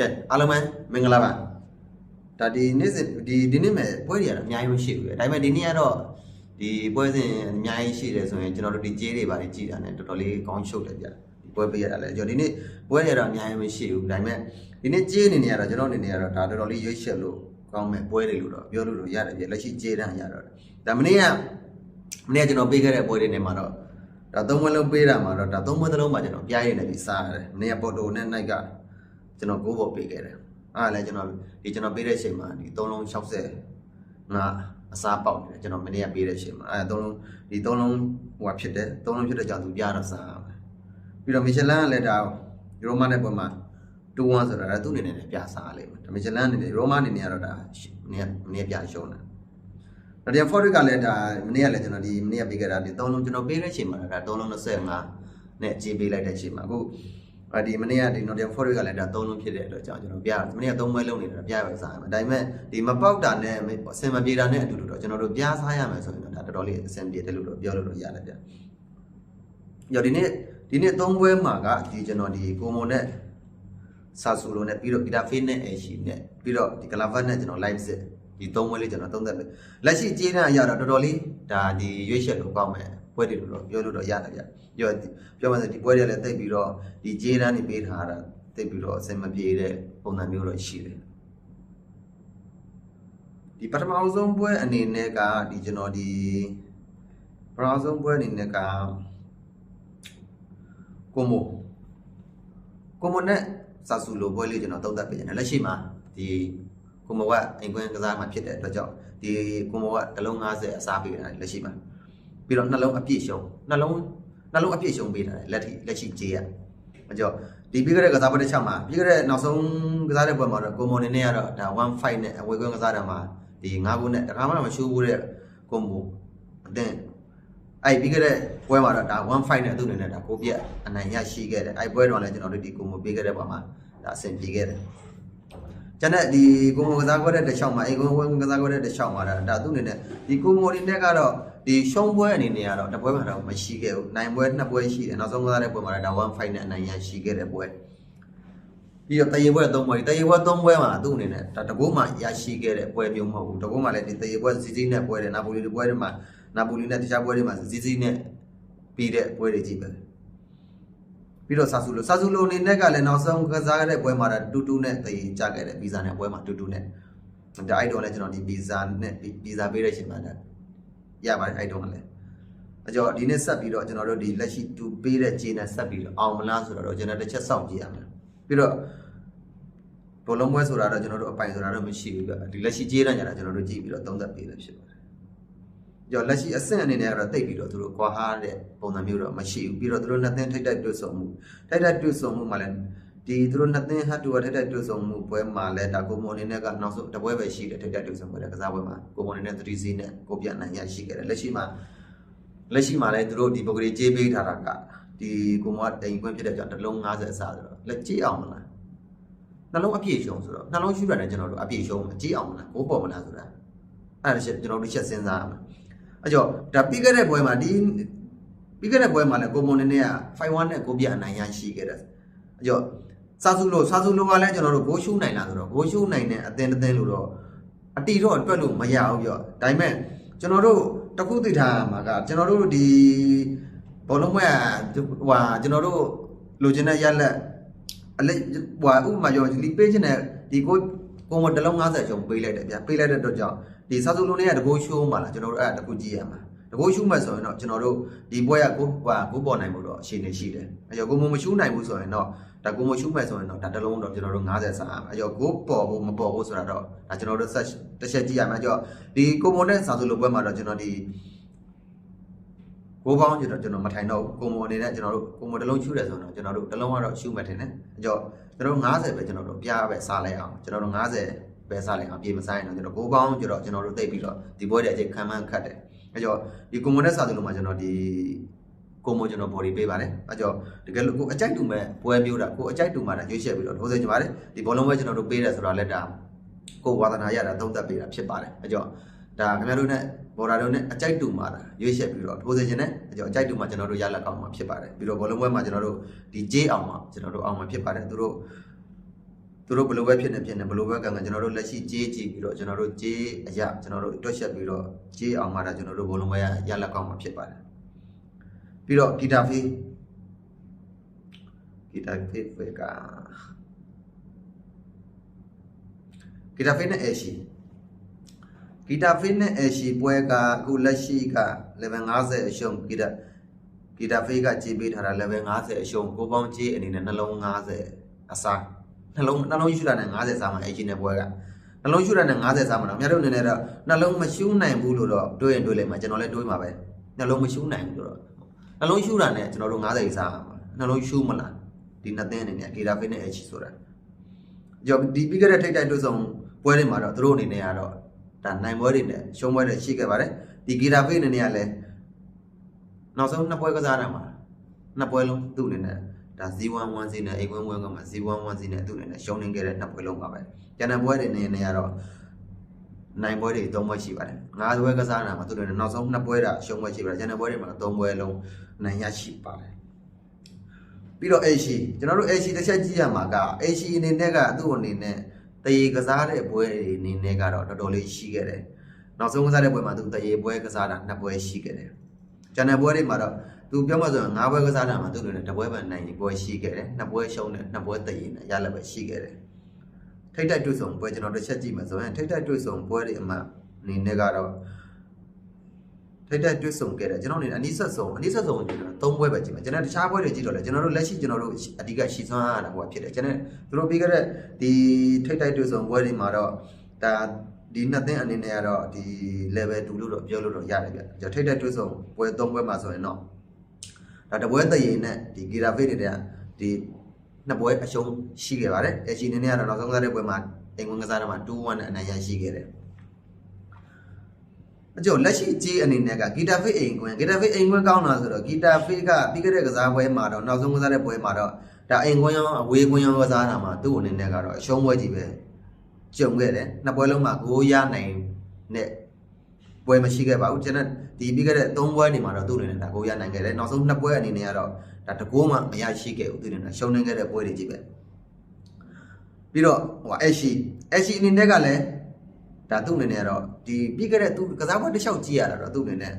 ကဲအားလုံးပဲမင်္ဂလာပါဒါဒီနေ့စဉ်ဒီဒီနေ့မဲ့ပွဲတွေကတော့အများကြီးမရှိဘူးပဲဒါပေမဲ့ဒီနေ့ကတော့ဒီပွဲစဉ်အများကြီးရှိတယ်ဆိုရင်ကျွန်တော်တို့ဒီကြေးတွေပါကြည်တာ ਨੇ တော်တော်လေးကောင်းရှုပ်တယ်ဗျဒီပွဲပေးရတာလဲကျွန်တော်ဒီနေ့ပွဲတွေကတော့အများကြီးမရှိဘူးဒါပေမဲ့ဒီနေ့ကြေးအနေနဲ့ကတော့ကျွန်တော်အနေနဲ့ကတော့ဒါတော်တော်လေးရွေးချက်လို့ကောင်းမဲ့ပွဲတွေလို့တော့ပြောလို့တော့ရတယ်ဗျလက်ရှိကြေးတန်းရတော့ဒါမနေ့ကမနေ့ကကျွန်တော်ပေးခဲ့တဲ့ပွဲတွေနဲ့မှာတော့ဒါသုံးပွဲလုံးပေးတာမှာတော့ဒါသုံးပွဲသလုံးမှာကျွန်တော်ပြားရည်နေပြီးစားရတယ်မနေ့ကပေါ်တိုနဲ့နိုင်က ကျွန်တော်ကိုးဖို့ပေးခဲ့တယ်အားလည်းကျွန်တော်ဒီကျွန်တော်ပေးတဲ့အချိန်မှာဒီ3လုံး60ငါအစားပေါက်နေတယ်ကျွန်တော်မနေ့ကပေးတဲ့အချိန်မှာအဲ3လုံးဒီ3လုံးဟိုဟာဖြစ်တယ်3လုံးဖြစ်တဲ့ကြောင့်သူပြတော့စားရမယ်ပြီးတော့မီရှလန်ကလည်းဒါရိုမာနဲ့ပွဲမှာ2-1ဆိုတာဒါသူ့အနေနဲ့လည်းပြစားရလိမ့်မယ်ဒါမီရှလန်အနေနဲ့ရိုမာအနေနဲ့ကတော့ဒါမနေ့ကမနေ့ကပြရှုံးတယ်ဒါဒီဖော်ရစ်ကလည်းဒါမနေ့ကလည်းကျွန်တော်ဒီမနေ့ကပေးခဲ့တာဒီ3လုံးကျွန်တော်ပေးတဲ့အချိန်မှာဒါ3လုံး25နဲ့ကြေးပေးလိုက်တဲ့အချိန်မှာအခု အာဒီမနေ့ကဒီ Nottingham Forest ကလည်းဒါသုံးလုံးဖြစ်တဲ့အတွက်ကြောင့်ကျွန်တော်ပြရတယ်မနေ့ကသုံးပွဲလုံးနေတာပြရပဲစားရမယ်ဒါပေမဲ့ဒီမပေါက်တာနဲ့အစင်မပြေတာနဲ့အတူတူတော့ကျွန်တော်တို့ပြစားရမယ်ဆိုရင်တော့ဒါတော်တော်လေးအစင်ပြေတယ်လို့တော့ပြောလို့တော့ရတယ်ဗျရောဒီနေ့ဒီနေ့သုံးပွဲမှာကဒီကျွန်တော်ဒီကိုမွန်နဲ့ဆာဆူလိုနဲ့ပြီးတော့ဂီတာဖေးနဲ့အေရှိနဲ့ပြီးတော့ဒီကလာဗတ်နဲ့ကျွန်တော် live စစ်ဒီသုံးပွဲလေးကျွန်တော်သုံးသက်ပဲလက်ရှိကြေးတဲ့အရာတော့တော်တော်လေးဒါဒီရွေးချက်လို့ကောင်းမယ် ပွဲတွေလို့တော့ပြောလို့တော့ရတယ်ဗျပြောပြောမှဆိုဒီပွဲတွေလည်းတိတ်ပြီးတော့ဒီကြေးတန်းနေပေးထားတာတိတ်ပြီးတော့အစင်မပြေတဲ့ပုံစံမျိုးတော့ရှိတယ်ဒီပထမအောင်ဆုံးပွဲအနေနဲ့ကဒီကျွန်တော်ဒီပထမအောင်ဆုံးပွဲအနေနဲ့ကကိုမိုကိုမိုနဲ့စာဆူလိုပွဲလေးကျွန်တော်သုံးသပ်ပေးတယ်လက်ရှိမှာဒီကိုမိုကအိမ်ကွင်းကစားမှဖြစ်တဲ့အတွက်ကြောင့်ဒီကိုမိုကတစ်လုံး50အစားပေးတာလက်ရှိမှာ ပြီးတော့နှလုံးအပြည့်ရှုံးနှလုံးနှလုံးအပြည့်ရှုံးပေးတာလက်ထိလက်ရှိကြေးရမကြောဒီပြီးခဲ့တဲ့ကစားပွဲတစ်ချက်မှာပြီးခဲ့တဲ့နောက်ဆုံးကစားတဲ့ပွဲမှာတော့ကိုမိုနေနဲ့ကတော့ဒါ1 fight နဲ့အဝေကွင်းကစားတာမှာဒီ9ခုနဲ့တခါမှမရှိဘူးတဲ့ကိုမိုအတင်းအဲ့ပြီးခဲ့တဲ့ပွဲမှာတော့ဒါ1 fight နဲ့သူ့အနေနဲ့ဒါကိုပြက်အနိုင်ရရှိခဲ့တယ်အဲ့ပွဲတော့လည်းကျွန်တော်တို့ဒီကိုမိုပေးခဲ့တဲ့ပွဲမှာဒါအဆင်ပြေခဲ့တယ်ကျန်တဲ့ဒီကိုမိုကစားခွက်တဲ့တစ်ချောင်းမှာအိမ်ကိုကစားခွက်တဲ့တစ်ချောင်းမှာဒါဒါသူ့အနေနဲ့ဒီကိုမိုအနေနဲ့ကတော့ ဒီရှုံးပွဲအနေနဲ့ကတော့တပွဲမှာတော့မရှိခဲ့ဘူးနိုင်ပွဲနှစ်ပွဲရှိတယ်နောက်ဆုံးကစားတဲ့ပွဲမှာတော့ဒါ1 fight နဲ့အနိုင်ရရှိခဲ့တဲ့ပွဲပြီးတော့တရေပွဲ၃ပွဲတရေပွဲ၃ပွဲမှာသူ့အနေနဲ့ဒါတကူမှရရှိခဲ့တဲ့ပွဲမျိုးမဟုတ်ဘူးတကူမှလည်းဒီတရေပွဲစီစီနဲ့ပွဲတယ်နာပိုလီဒီပွဲတွေမှာနာပိုလီနဲ့တခြားပွဲတွေမှာစီစီနဲ့ပြီးတဲ့ပွဲတွေကြီးပဲပြီးတော့ဆာဆူလိုဆာဆူလိုအနေနဲ့ကလည်းနောက်ဆုံးကစားခဲ့တဲ့ပွဲမှာတော့တူတူနဲ့တရေကြခဲ့တဲ့ဗီဇာနဲ့ပွဲမှာတူတူနဲ့ဒါအဲ့တော့လည်းကျွန်တော်ဒီဗီဇာနဲ့ဗီဇာပေးတဲ့အချိန်မှာလည်း ရပါတယ်အဲ့တော့လည်းအကျော်ဒီနေ့ဆက်ပြီးတော့ကျွန်တော်တို့ဒီလက်ရှိတူပေးတဲ့ခြေနဲ့ဆက်ပြီးတော့အောင်မလားဆိုတော့ကျွန်တော်တစ်ချက်စောင့်ကြည့်ရမယ်ပြီးတော့ဘောလုံးပွဲဆိုတာတော့ကျွန်တော်တို့အပိုင်ဆိုတာတော့မရှိဘူးပြဒီလက်ရှိခြေတန်းကြတာကျွန်တော်တို့ကြည့်ပြီးတော့သုံးသပ်ပေးလို့ဖြစ်ပါတယ်ကြော်လက်ရှိအဆင့်အနေနဲ့ကတော့တိတ်ပြီးတော့သူတို့ကွာဟားတဲ့ပုံစံမျိုးတော့မရှိဘူးပြီးတော့သူတို့နှစ်သင်းထိတ်တိုက်တွေ့ဆုံမှုထိတ်တိုက်တွေ့ဆုံမှုမှာလည်း ဒီသူတို့နှစ်သင်းဟတ်တူထိတ်တိုက်တွေ့ဆုံမှုပွဲမှာလည်းဒါကိုမွန်အနေနဲ့ကနောက်ဆုံးတပွဲပဲရှိတယ်ထိတ်တိုက်တွေ့ဆုံပွဲတဲ့ကစားပွဲမှာကိုမွန်အနေနဲ့3စီးနဲ့ကိုပြတ်နိုင်ရရှိခဲ့တယ်လက်ရှိမှာလက်ရှိမှာလည်းသူတို့ဒီပုဂ္ဂလိကြေးပေးထားတာကဒီကိုမွန်တိန်ခွင့်ဖြစ်တဲ့ကြောင့်တစ်လုံး50အစားဆိုတော့လက်ကြေးအောင်မလားနှလုံးအပြည့်ရှုံဆိုတော့နှလုံးရှုရတယ်ကျွန်တော်တို့အပြည့်ရှုံမကြေးအောင်မလားကိုပေါ်မလားဆိုတာအဲ့ဒါရှက်ကျွန်တော်တို့ချက်စဉ်းစားရမယ်အဲ့ကြောဒါပြီးခဲ့တဲ့ပွဲမှာဒီပြီးခဲ့တဲ့ပွဲမှာလည်းကိုမွန်နေနဲ့က5-1နဲ့ကိုပြအနိုင်ရရှိခဲ့တယ်အဲ့ကြော စာစုလို့စာစုလို့ကလည်းကျွန်တော်တို့ဂိုးရှုနိုင်လားဆိုတော့ဂိုးရှုနိုင်တဲ့အသင်းတစ်သင်းလို့တော့အတီတော့တွက်လို့မရဘူးပြောဒါပေမဲ့ကျွန်တော်တို့တခုသိထားမှာကကျွန်တော်တို့ဒီဘောလုံးပွဲဟိုဟာကျွန်တော်တို့လိုချင်တဲ့ရက်လက်အလက်ဟိုဟာဥပမာပြောဒီပေးချင်တဲ့ဒီကိုကိုမတလုံး50ကျော်ပေးလိုက်တယ်ဗျာပေးလိုက်တဲ့အတွက်ကြောင့်ဒီစာစုလုံးလေးကတကိုးရှိုးမှာလားကျွန်တော်တို့အဲ့ဒါတခုကြည့်ရမှာ တကိုးရှုမဲ့ဆိုရင်တော့ကျွန်တော်တို့ဒီပွဲကကိုဟိုကိုပေါ်နိုင်မှုတော့အခြေအနေရှိတယ်အဲကြောင့်ကိုမမရှုနိုင်ဘူးဆိုရင်တော့ဒါကိုမရှုမဲ့ဆိုရင်တော့ဒါတစ်လုံးတော့ကျွန်တော်တို့90စာရမယ်အဲကြောင့်ကိုပေါ်ဖို့မပေါ်ဘူးဆိုတာတော့ဒါကျွန်တော်တို့ဆက်တစ်ချက်ကြည့်ရမှာအဲကြောင့်ဒီကိုမနဲ့စာစုလုံးပွဲမှာတော့ကျွန်တော်ဒီကိုပေါင်းကျွန်တော်ကျွန်တော်မထိုင်တော့ကိုမအနေနဲ့ကျွန်တော်တို့ကိုမတစ်လုံးရှုတယ်ဆိုတော့ကျွန်တော်တို့တစ်လုံးကတော့ရှုမှတ်တယ်နဲ့အဲကြောင့်ကျွန်တော်တို့90ပဲကျွန်တော်တို့ပြားပဲစားလိုက်အောင်ကျွန်တော်တို့90ပဲစားလိုက်အောင်ပြေမစားရင်တော့ကျွန်တော်ကိုပေါင်းကျတော့ကျွန်တော်တို့သိပြီးတော့ဒီပွဲတွေအချိန်ခံမှန်းခတ်တယ် အဲကြောင့်ဒီကွန်မွန်နဲ့စာစုလုံးမှာကျွန်တော်ဒီကိုမိုကျွန်တော် body ပေးပါတယ်အဲကြောင့်တကယ်လို့ကိုအကြိုက်တူမဲ့ပွဲမျိုးတာကိုအကြိုက်တူမှာတာရွေးချယ်ပြီးတော့ထိုးစေချင်ပါတယ်ဒီဘောလုံးပွဲကျွန်တော်တို့ပေးတယ်ဆိုတာလက်တာကိုဝါသနာရတာသုံးသက်ပေးတာဖြစ်ပါတယ်အဲကြောင့်ဒါခင်ဗျားတို့နဲ့ဘော်ဒါတို့နဲ့အကြိုက်တူမှာတာရွေးချယ်ပြီးတော့ထိုးစေချင်တယ်အဲကြောင့်အကြိုက်တူမှာကျွန်တော်တို့ရလက်ကောင်းမှာဖြစ်ပါတယ်ပြီးတော့ဘောလုံးပွဲမှာကျွန်တော်တို့ဒီ J အောင်မှာကျွန်တော်တို့အောင်မှာဖြစ်ပါတယ်သူတို့ သူတို့ဘယ်လိုပဲဖြစ်နေဖြစ်နေဘယ်လိုပဲကံကံကျွန်တော်တို့လက်ရှိကြေးကြည့်ပြီးတော့ကျွန်တော်တို့ကြေးအရာကျွန်တော်တို့တွက်ချက်ပြီးတော့ကြေးအောင်မှဒါကျွန်တော်တို့ဘလုံးပဲရလက်ကောင်းမှာဖြစ်ပါတယ်ပြီးတော့ဂီတာဖေးဂီတာဖေးဖေးကဂီတာဖေးနဲ့အဲရှိဂီတာဖေးနဲ့အဲရှိပွဲကအခုလက်ရှိက level 50အရှုံးဂီတာဂီတာဖေးကကြေးပေးထားတာ level 50အရှုံးကိုပေါင်းကြေးအနေနဲ့နှလုံး50အစား နှလုံးနှလုံးရှူတာနဲ့50စားမှာအဲရှိနဲ့ပွဲကနှလုံးရှူတာနဲ့50စားမှာတော့မြတ်တို့အနေနဲ့တော့နှလုံးမရှူနိုင်ဘူးလို့တော့တွေးရင်တွေးလိုက်မှာကျွန်တော်လည်းတွေးမှာပဲနှလုံးမရှူနိုင်ဘူးလို့တော့နှလုံးရှူတာနဲ့ကျွန်တော်တို့50စားမှာနှလုံးရှူမလားဒီနှစ်သင်းအနေနဲ့ဂီတာဖေးနဲ့အဲရှိဆိုတာကြော်ဒီပြီးခဲ့တဲ့ထိတ်တိုက်တွေ့ဆုံပွဲတွေမှာတော့သူတို့အနေနဲ့ကတော့ဒါနိုင်ပွဲတွေနဲ့ရှုံးပွဲတွေရှိခဲ့ပါတယ်ဒီဂီတာဖေးအနေနဲ့ကလည်းနောက်ဆုံးနှစ်ပွဲကစားတာမှာနှစ်ပွဲလုံးသူ့အနေနဲ့ ဒါ Z11 စီနဲ့အိမ်ဝင်းဝင်းကမှာ Z11 စီနဲ့သူ့အနေနဲ့ရှုံးနေခဲ့တဲ့နှစ်ပွဲလုံးပါပဲကျန်တဲ့ပွဲတွေအနေနဲ့ကတော့နိုင်ပွဲတွေ၃ပွဲရှိပါတယ်ငါးပွဲကစားတာမှာသူ့အနေနဲ့နောက်ဆုံးနှစ်ပွဲတာရှုံးပွဲရှိပါတယ်ကျန်တဲ့ပွဲတွေမှာ၃ပွဲလုံးနိုင်ရရှိပါတယ်ပြီးတော့ AC ကျွန်တော်တို့ AC တစ်ချက်ကြည့်ရမှာက AC အနေနဲ့ကသူ့အနေနဲ့တရေကစားတဲ့ပွဲတွေအနေနဲ့ကတော့တော်တော်လေးရှိခဲ့တယ်နောက်ဆုံးကစားတဲ့ပွဲမှာသူတရေပွဲကစားတာနှစ်ပွဲရှိခဲ့တယ်ကျန်တဲ့ပွဲတွေမှာတော့ သူပြောမှဆိုရင်၅ပွဲကစားတာမှာသူ့အနေနဲ့တစ်ပွဲပဲနိုင်ရင်ပွဲရှိခဲ့တယ်နှစ်ပွဲရှုံးတယ်နှစ်ပွဲတရေနဲ့ရလည်းပဲရှိခဲ့တယ်ထိတ်တိုက်တွေ့ဆုံပွဲကျွန်တော်တစ်ချက်ကြည့်မှာဆိုရင်ထိတ်တိုက်တွေ့ဆုံပွဲတွေအမှအနေနဲ့ကတော့ထိတ်တိုက်တွေ့ဆုံခဲ့တယ်ကျွန်တော်အနေနဲ့အနည်းဆက်ဆုံးအနည်းဆက်ဆုံးကိုကျွန်တော်၃ပွဲပဲကြည့်မှာကျွန်တော်တခြားပွဲတွေကြည့်တော့လေကျွန်တော်တို့လက်ရှိကျွန်တော်တို့အဓိကရှီဆွမ်းရတာဟိုဖြစ်တယ်ကျွန်တော်သူတို့ပြီးခဲ့တဲ့ဒီထိတ်တိုက်တွေ့ဆုံပွဲတွေမှာတော့ဒါဒီနှစ်သင်းအနေနဲ့ကတော့ဒီ level 2လို့တော့ပြောလို့တော့ရတယ်ဗျကျွန်တော်ထိတ်တိုက်တွေ့ဆုံပွဲ၃ပွဲမှာဆိုရင်တော့ ဒါတပွဲတရေနဲ့ဒီဂီရာဖေးတွေကဒီနှစ်ပွဲအရှုံးရှိခဲ့ပါတယ်အချီအနေနဲ့ကတော့နောက်ဆုံးကစားတဲ့ပွဲမှာအင်္ဂွန်ကစားတဲ့မှာ2-1နဲ့အနိုင်ရရှိခဲ့တယ်အကျော်လက်ရှိကြီးအနေနဲ့ကဂီတာဖေးအိမ်ကွင်းဂီတာဖေးအိမ်ကွင်းကောင်းတာဆိုတော့ဂီတာဖေးကပြီးခဲ့တဲ့ကစားပွဲမှာတော့နောက်ဆုံးကစားတဲ့ပွဲမှာတော့ဒါအိမ်ကွင်းရောအဝေးကွင်းရောကစားတာမှာသူ့အနေနဲ့ကတော့အရှုံးပွဲကြီးပဲကြုံခဲ့တယ်နှစ်ပွဲလုံးမှာဂိုးရနိုင်တဲ့ ပွဲမရှိခဲ့ပါဘူးကျွန်တော်ဒီပြီးခဲ့တဲ့၃ပွဲနေမှာတော့သူ့အနေနဲ့ဒါဂိုးရနိုင်ခဲ့တယ်နောက်ဆုံးနှစ်ပွဲအနေနဲ့ကတော့ဒါတကိုးမှမရရှိခဲ့ဘူးသူ့အနေနဲ့ရှုံးနေခဲ့တဲ့ပွဲတွေကြီးပဲပြီးတော့ဟိုအရှိအရှိအနေနဲ့ကလည်းဒါသူ့အနေနဲ့ကတော့ဒီပြီးခဲ့တဲ့သူကစားပွဲတစ်လျှောက်ကြည့်ရတာတော့သူ့အနေနဲ့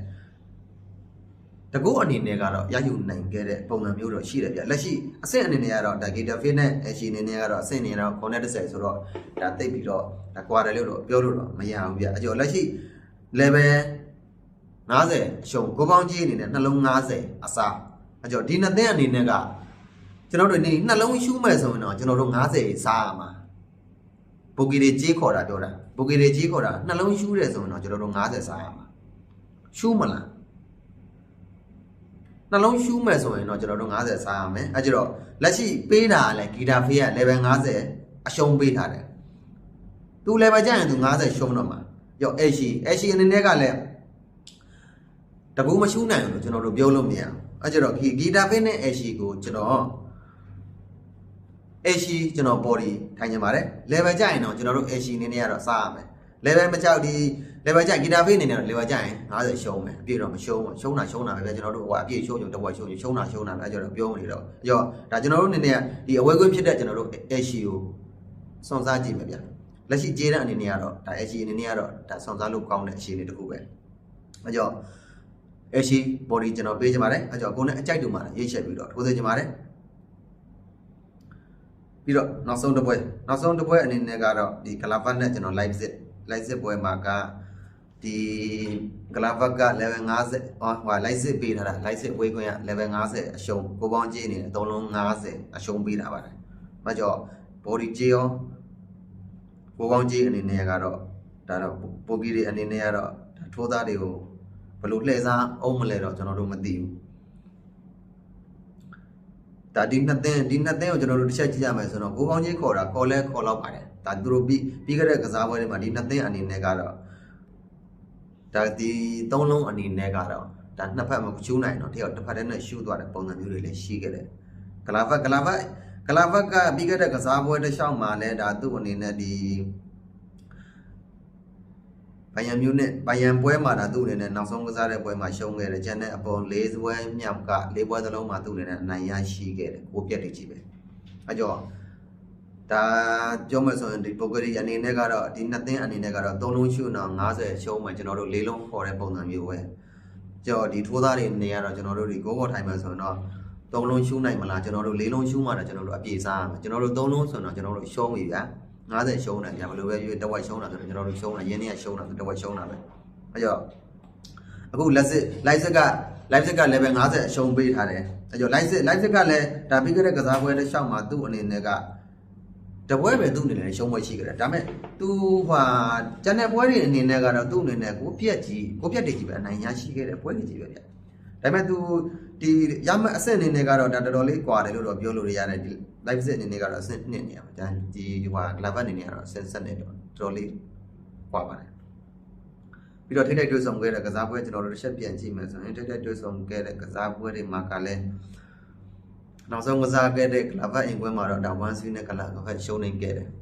တကူအနေနဲ့ကတော့ရယူနိုင်ခဲ့တဲ့ပုံစံမျိုးတော့ရှိတယ်ဗျလက်ရှိအဆင့်အနေနဲ့ကတော့ဒါဂီတာဖေးနဲ့အရှိအနေနဲ့ကတော့အဆင့်အနေနဲ့တော့930ဆိုတော့ဒါတိတ်ပြီးတော့ဒါကွာတယ်လို့တော့ပြောလို့တော့မရဘူးဗျအကျော်လက်ရှိ level 90အရှုံးကိုပေါင်းကြီးအနေနဲ့နှလုံး90အစားအကျော်ဒီနှစ်သင်းအနေနဲ့ကကျွန်တော်တို့နေနှလုံးရှူးမဲ့ဆိုရင်တော့ကျွန်တော်တို့90စားရမှာပိုကီတွေကြီးခေါ်တာပြောတာပိုကီတွေကြီးခေါ်တာနှလုံးရှူးတယ်ဆိုရင်တော့ကျွန်တော်တို့90စားရမှာရှူးမလားနှလုံးရှူးမဲ့ဆိုရင်တော့ကျွန်တော်တို့90စားရမယ်အဲကြတော့လက်ရှိပေးတာကလည်းဂီတာဖေးက level 90အရှုံးပေးထားတယ်သူ level ကျရင်သူ90ရှုံးတော့မှာ ရောအဲ့ရှိအဲ့ရှိအနေနဲ့ကလည်းတကူမရှူးနိုင်ဘူးလို့ကျွန်တော်တို့ပြောလို့မရဘူးအဲကြတော့ဂီတာဖေးနဲ့အဲ့ရှိကိုကျွန်တော်အဲ့ရှိကျွန်တော် body ထိုင်နေပါတယ် level ကျရင်တော့ကျွန်တော်တို့အဲ့ရှိအနေနဲ့ကတော့စားရမယ် level မကြောက်ဒီ level ကျဂီတာဖေးအနေနဲ့တော့ level ကျရင်50ရှုံးမယ်အပြည့်တော့မရှုံးဘူးရှုံးတာရှုံးတာပဲဗျကျွန်တော်တို့ဟိုအပြည့်ရှုံးကြတော့ဝက်ရှုံးကြရှုံးတာရှုံးတာပဲအဲကြတော့ပြောနေတော့ရောဒါကျွန်တော်တို့အနေနဲ့ဒီအဝဲကွင်းဖြစ်တဲ့ကျွန်တော်တို့အဲ့ရှိကိုစွန့်စားကြည့်မယ်ဗျ လက်ရှိကြေးတဲ့အနေနဲ့ကတော့ဒါအဲ့ရှိအနေနဲ့ကတော့ဒါစွန့်စားလို့ကောင်းတဲ့အခြေအနေတစ်ခုပဲအဲကြောင့်အဲ့ရှိ body ကျွန်တော်ပေးချင်ပါတယ်အဲကြောင့်ကိုယ်နဲ့အကြိုက်တူမှာရေးချက်ပြီးတော့ထိုးစေချင်ပါတယ်ပြီးတော့နောက်ဆုံးတစ်ပွဲနောက်ဆုံးတစ်ပွဲအနေနဲ့ကတော့ဒီ Galavat နဲ့ကျွန်တော် live sit live sit ပွဲမှာကဒီ Galavat က level 50ဟိုဟာ live sit ပေးထားတာ live sit ပွဲခွင့်က level 50အရှုံးကိုပေါင်းကြီးနေတယ်အသုံးလုံး50အရှုံးပေးတာပါတယ်။ဘာကြောင့် body ကြီးရော ကိုပေါင်းကြီးအနေနဲ့ကတော့ဒါတော့ပိုကီတွေအနေနဲ့ကတော့ထိုးသားတွေကိုဘယ်လိုလှည့်စားအောင်မလဲတော့ကျွန်တော်တို့မသိဘူးဒါဒီနှစ်သင်းဒီနှစ်သင်းကိုကျွန်တော်တို့တစ်ချက်ကြည့်ရမယ်ဆိုတော့ကိုပေါင်းကြီးခေါ်တာခေါ်လဲခေါ်တော့ပါတယ်ဒါသူတို့ပြီးပြီးခဲ့တဲ့ကစားပွဲတွေမှာဒီနှစ်သင်းအနေနဲ့ကတော့ဒါဒီသုံးလုံးအနေနဲ့ကတော့ဒါနှစ်ဖက်မချူးနိုင်တော့တယောက်တစ်ဖက်တည်းနဲ့ရှူးသွားတဲ့ပုံစံမျိုးတွေလည်းရှိခဲ့တယ်ဂလာဖက်ကလာဖက် ကလာဖက်ကပြီးခဲ့တဲ့ကစားပွဲတစ်လျှောက်မှာလည်းဒါသူ့အနေနဲ့ဒီဘိုင်ယန်မျိုးနဲ့ဘိုင်ယန်ပွဲမှာဒါသူ့အနေနဲ့နောက်ဆုံးကစားတဲ့ပွဲမှာရှုံးခဲ့တယ်ကျန်တဲ့အပေါ်၄စွဲမြောက်က၄ပွဲသလုံးမှာသူ့အနေနဲ့အနိုင်ရရှိခဲ့တယ်ကိုပြက်တွေကြီးပဲအဲကြောင့်ဒါပြောမှဆိုရင်ဒီပုဂ္ဂလိအနေနဲ့ကတော့ဒီနှစ်သင်းအနေနဲ့ကတော့3လုံးရှုတော့90ရှုံးမှကျွန်တော်တို့၄လုံးခေါ်တဲ့ပုံစံမျိုးပဲကြော်ဒီထိုးသားတွေနေရတော့ကျွန်တော်တို့ဒီကိုဘောထိုင်မှဆိုရင်တော့ 3လုံးရှုနိုင်မလားကျွန်တော်တို့၄လုံးရှုမှတော့ကျွန်တော်တို့အပြေစားရမယ်ကျွန်တော်တို့3လုံးဆိုတော့ကျွန်တော်တို့ရှုံးပြီဗျာ90ရှုံးတယ်ဗျာဘယ်လိုပဲရွေးတဝက်ရှုံးတာဆိုတော့ကျွန်တော်တို့ရှုံးတာရင်းနှီးရရှုံးတာဆိုတဝက်ရှုံးတာပဲအဲကြောင့်အခုလက်စစ်လိုက်စစ်ကလိုက်စစ်က level 50အရှုံးပေးထားတယ်အဲကြောင့်လိုက်စစ်လိုက်စစ်ကလည်းဒါပြီးခဲ့တဲ့ကစားပွဲတစ်လျှောက်မှာသူ့အနေနဲ့ကတပွဲပဲသူ့အနေနဲ့ရှုံးပွဲရှိကြတယ်ဒါပေမဲ့သူဟာကျန်တဲ့ပွဲတွေအနေနဲ့ကတော့သူ့အနေနဲ့ကိုပြက်ကြီးကိုပြက်တွေကြီးပဲအနိုင်ရရှိခဲ့တဲ့ပွဲတွေကြီးပဲဗျ ဒါပေမဲ့သူဒီရမအဆင့်အနေနဲ့ကတော့ဒါတော်တော်လေးကွာတယ်လို့တော့ပြောလို့ရတယ်ဒီ live set အနေနဲ့ကတော့အဆင့်2နေရမှာဒါဒီဟို glove အနေနဲ့ကတော့အဆင့်7နေတော့တော်တော်လေးကွာပါတယ်ပြီးတော့ထိထိုက်တွေ့ဆုံခဲ့တဲ့ကစားပွဲကျွန်တော်တို့တစ်ချက်ပြန်ကြည့်မယ်ဆိုရင်ထိထိုက်တွေ့ဆုံခဲ့တဲ့ကစားပွဲတွေမှာကလည်းနောက်ဆုံးကစားခဲ့တဲ့ကလပ်အင်ကွဲမှာတော့ဒါ1 3နဲ့ကလပ်ကရှုံးနေခဲ့တယ်။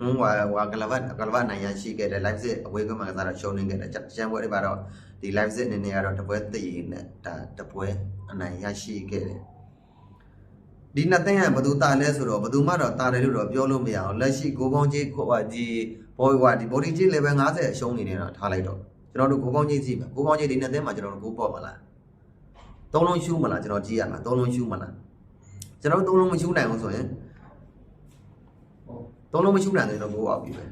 ဟွန်းဟွာဟွာကလပ်ကလပ်နိုင်ရရှိခဲ့တဲ့ live set အဝေးကွဲမှာကစားတော့ရှုံးနေခဲ့တယ်။ကျန်ပွဲတွေမှာတော့ဒီ live set အနေနဲ့ကတော့တပွဲတည်ရည်နဲ့ဒါတပွဲအနိုင်ရရှိခဲ့တယ်။ဒီနှစ်သိန်းကဘယ်သူတာလဲဆိုတော့ဘယ်သူမှတော့တာတယ်လို့တော့ပြောလို့မရအောင်လက်ရှိကိုပေါင်းကြီးကိုဟွာဒီဘောဟွာဒီ body ကြီး level 50အရှုံးနေနေတော့ထားလိုက်တော့ကျွန်တော်တို့ကိုပေါင်းကြီးကြည့်မယ်ကိုပေါင်းကြီးဒီနှစ်သိန်းမှာကျွန်တော်တို့ကိုပေါ့မလား။သုံးလုံးရှူးမလားကျွန်တော်ကြည့်ရမှာသုံးလုံးရှူးမလား။ကျွန်တော်တို့သုံးလုံးမရှူးနိုင်ဘူးဆိုရင် သုံးလုံးမရှူးနိုင်ရင်တော့ကိုအောင်ပြီပဲ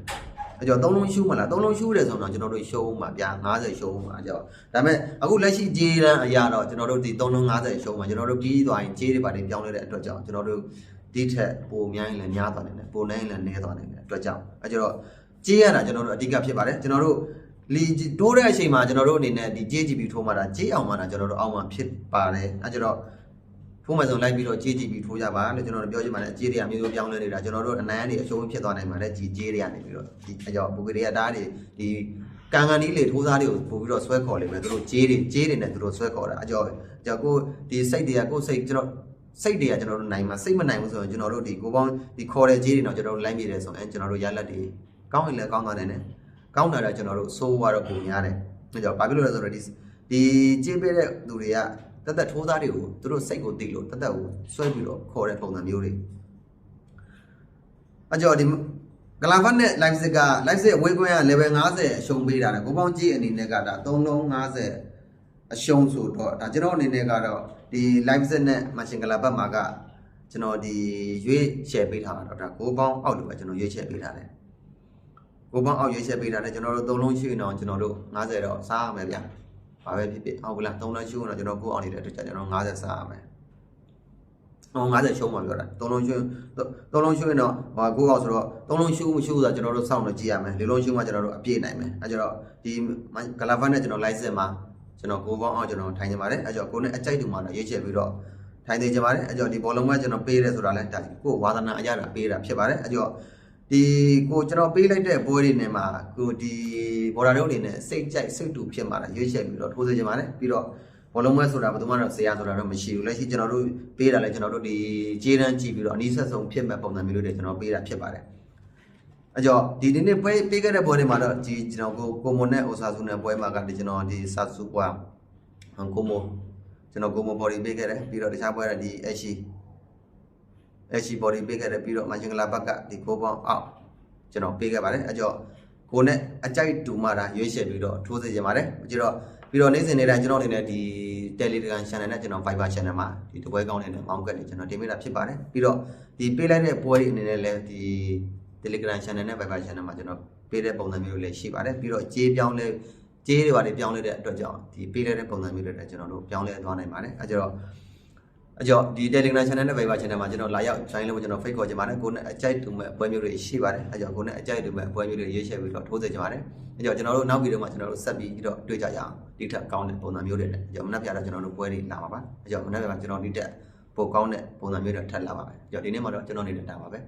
အဲကြောင့်သုံးလုံးရှူးမလားသုံးလုံးရှူးတယ်ဆိုတော့ကျွန်တော်တို့ရှုံးမှာဗျာ90ရှုံးမှာကြောက်ဒါပေမဲ့အခုလက်ရှိကြေးရန်အရာတော့ကျွန်တော်တို့ဒီသုံးလုံး90ရှုံးမှာကျွန်တော်တို့ပြီးသွားရင်ကြေးတွေပါတွေပြောင်းလဲတဲ့အတွက်ကြောင့်ကျွန်တော်တို့ဒီထက်ပိုများရင်လည်းများသွားနိုင်တယ်ပိုနိုင်ရင်လည်းနည်းသွားနိုင်တယ်အတွက်ကြောင့်အဲကြောင့်ကြေးရတာကျွန်တော်တို့အဓိကဖြစ်ပါတယ်ကျွန်တော်တို့လီတိုးတဲ့အချိန်မှာကျွန်တော်တို့အနေနဲ့ဒီ JGB ထိုးမှတာကြေးအောင်မှတာကျွန်တော်တို့အောက်မှာဖြစ်ပါတယ်အဲကြောင့် ဖုန်းမဆုံးလိုက်ပြီးတော့ကြေးကြည့်ပြီးထိုးကြပါလို့ကျွန်တော်တို့ပြောချင်ပါတယ်ကြေးတွေအမျိုးမျိုးပြောင်းလဲနေတာကျွန်တော်တို့အနိုင်ကနေအရှုံးဖြစ်သွားနိုင်ပါတယ်ဒီကြေးတွေကနေပြီးတော့ဒီအကြောင်းဘူဂရီကတားတွေဒီကန်ကန်ဒီလေထိုးသားတွေကိုပို့ပြီးတော့ဆွဲခေါ်လိမ့်မယ်သူတို့ကြေးတွေကြေးတွေနဲ့သူတို့ဆွဲခေါ်တာအကြောင်းအကြောင်းကိုဒီစိတ်တွေကကိုယ်စိတ်ကျွန်တော်စိတ်တွေကကျွန်တော်တို့နိုင်မှာစိတ်မနိုင်ဘူးဆိုရင်ကျွန်တော်တို့ဒီကိုပေါင်းဒီခေါ်တဲ့ကြေးတွေတော့ကျွန်တော်တို့လိုက်မိတယ်ဆိုရင်ကျွန်တော်တို့ရလက်တွေကောင်းရင်လည်းကောင်းသွားနိုင်တယ်ကောင်းတာတော့ကျွန်တော်တို့စိုးရတော့ပုံများတယ်အဲကြောင့်ဘာဖြစ်လို့လဲဆိုတော့ဒီဒီကြေးပေးတဲ့သူတွေက တသက်ထိုးသားတွေကိုသူတို့စိတ်ကိုသိလို့တသက်ကိုဆွဲပြီးတော့ခေါ်တဲ့ပုံစံမျိုးတွေအကြောဒီဂလာဖတ်နဲ့ live sit က live sit အဝေးကွင်းက level 50အရှုံးပေးတာလေကိုပေါင်းကြီးအနေနဲ့ကဒါ3လုံး50အရှုံးဆိုတော့ဒါကျွန်တော်အနေနဲ့ကတော့ဒီ live sit နဲ့ machine ဂလာဖတ်မှာကကျွန်တော်ဒီရွေးချယ်ပေးထားတာတော့ဒါကိုပေါင်းအောက်လို့ပဲကျွန်တော်ရွေးချယ်ပေးထားတယ်ကိုပေါင်းအောက်ရွေးချယ်ပေးထားတယ်ကျွန်တော်တို့3လုံးရှိရင်တော့ကျွန်တော်တို့50တော့စားရမယ်ဗျာ ဘာပဲဖြစ်ဖြစ်ဟုတ်ဘူးလား3လုံးရှုံးတော့ကျွန်တော်ကိုအောင်နေတဲ့အတွက်ကြောင့်ကျွန်တော်50စားရမယ်ဟော50ရှုံးမှာပြောတာ3လုံးရှုံး3လုံးရှုံးရင်တော့ဟိုကိုအောင်ဆိုတော့3လုံးရှုံးမရှုံးဆိုတာကျွန်တော်တို့စောင့်နေကြည့်ရမယ်4လုံးရှုံးမှကျွန်တော်တို့အပြည့်နိုင်မယ်အဲကြတော့ဒီဂလာဖန်နဲ့ကျွန်တော် license မှာကျွန်တော်ကိုပေါင်းအောင်ကျွန်တော်ထိုင်နေပါတယ်အဲကြောင့်ကိုနဲ့အကြိုက်တူမှာတော့ရွေးချယ်ပြီးတော့ထိုင်နေကြပါတယ်အဲကြောင့်ဒီဘောလုံးကကျွန်တော်ပေးတယ်ဆိုတာလဲဒါကိုဝါသနာအရတာပေးတာဖြစ်ပါတယ်အဲကြောင့် ဒီကိုကျွန်တော်ပေးလိုက်တဲ့ပွဲတွေနဲ့မှာကိုဒီဘော်ဒါတို့အနေနဲ့စိတ်ကြိုက်စိတ်တူဖြစ်မှာလားရွေးချယ်ပြီးတော့ထိုးစေချင်ပါတယ်ပြီးတော့ဘောလုံးပွဲဆိုတာဘယ်သူမှတော့ဆရာဆိုတာတော့မရှိဘူးလက်ရှိကျွန်တော်တို့ပေးတာလဲကျွန်တော်တို့ဒီခြေတန်းကြည့်ပြီးတော့အနည်းဆက်ဆုံးဖြစ်မဲ့ပုံစံမျိုးတွေကျွန်တော်ပေးတာဖြစ်ပါတယ်အကြောဒီဒီနေ့ပွဲပေးခဲ့တဲ့ပွဲတွေမှာတော့ဒီကျွန်တော်ကိုကိုမွန်နဲ့အိုဆာဆူနဲ့ပွဲမှာကဒီကျွန်တော်ဒီဆာဆူကွာကိုမိုကျွန်တော်ကိုမိုဘော်ဒီပေးခဲ့တယ်ပြီးတော့တခြားပွဲကဒီအရှိ အရှိဘော်ဒီပေးခဲ့တယ်ပြီးတော့မန်ရှင်ဂလာဘက်ကဒီကိုပေါင်းအောက်ကျွန်တော်ပေးခဲ့ပါတယ်အကြောကိုနဲ့အကြိုက်တူမှတာရွေးချယ်ပြီးတော့ထိုးစေချင်ပါတယ်ကြည့်တော့ပြီးတော့နေ့စဉ်နေ့တိုင်းကျွန်တော်အနေနဲ့ဒီ Telegram channel နဲ့ကျွန်တော် Viber channel မှာဒီတပွဲကောင်းနေတဲ့မောင်းကတ်တွေကျွန်တော်တင်ပေးတာဖြစ်ပါတယ်ပြီးတော့ဒီပေးလိုက်တဲ့ပွဲတွေအနေနဲ့လည်းဒီ Telegram channel နဲ့ Viber channel မှာကျွန်တော်ပေးတဲ့ပုံစံမျိုးတွေလည်းရှိပါတယ်ပြီးတော့ကြေးပြောင်းလဲကြေးတွေပါတွေပြောင်းလဲတဲ့အတွက်ကြောင့်ဒီပေးလိုက်တဲ့ပုံစံမျိုးတွေလည်းကျွန်တော်တို့ပြောင်းလဲသွားနိုင်ပါတယ်အဲကြတော့ အကြောဒီ Telegram channel နဲ့ Viber channel မှာကျွန်တော်လာရောက် join လုပ်ကျွန်တော် fake ခေါ်ချင်ပါတယ်ကိုနဲ့အကြိုက်တူမဲ့ပွဲမျိုးတွေရှိပါတယ်အဲကြောကိုနဲ့အကြိုက်တူမဲ့ပွဲမျိုးတွေရေးချယ်ပြီးတော့ထိုးစေချင်ပါတယ်အဲကြောကျွန်တော်တို့နောက်ဗီဒီယိုမှာကျွန်တော်တို့ဆက်ပြီးတော့တွေ့ကြရအောင်ဒီထက်ကောင်းတဲ့ပုံစံမျိုးတွေနဲ့အဲကြောမနက်ဖြန်တော့ကျွန်တော်တို့ပွဲတွေလာပါပါအဲကြောမနက်ဖြန်မှာကျွန်တော်ဒီတက်ပိုကောင်းတဲ့ပုံစံမျိုးတွေထပ်လာပါပဲအဲကြောဒီနေ့မှာတော့ကျွန်တော်နေတဲ့တာပါပဲ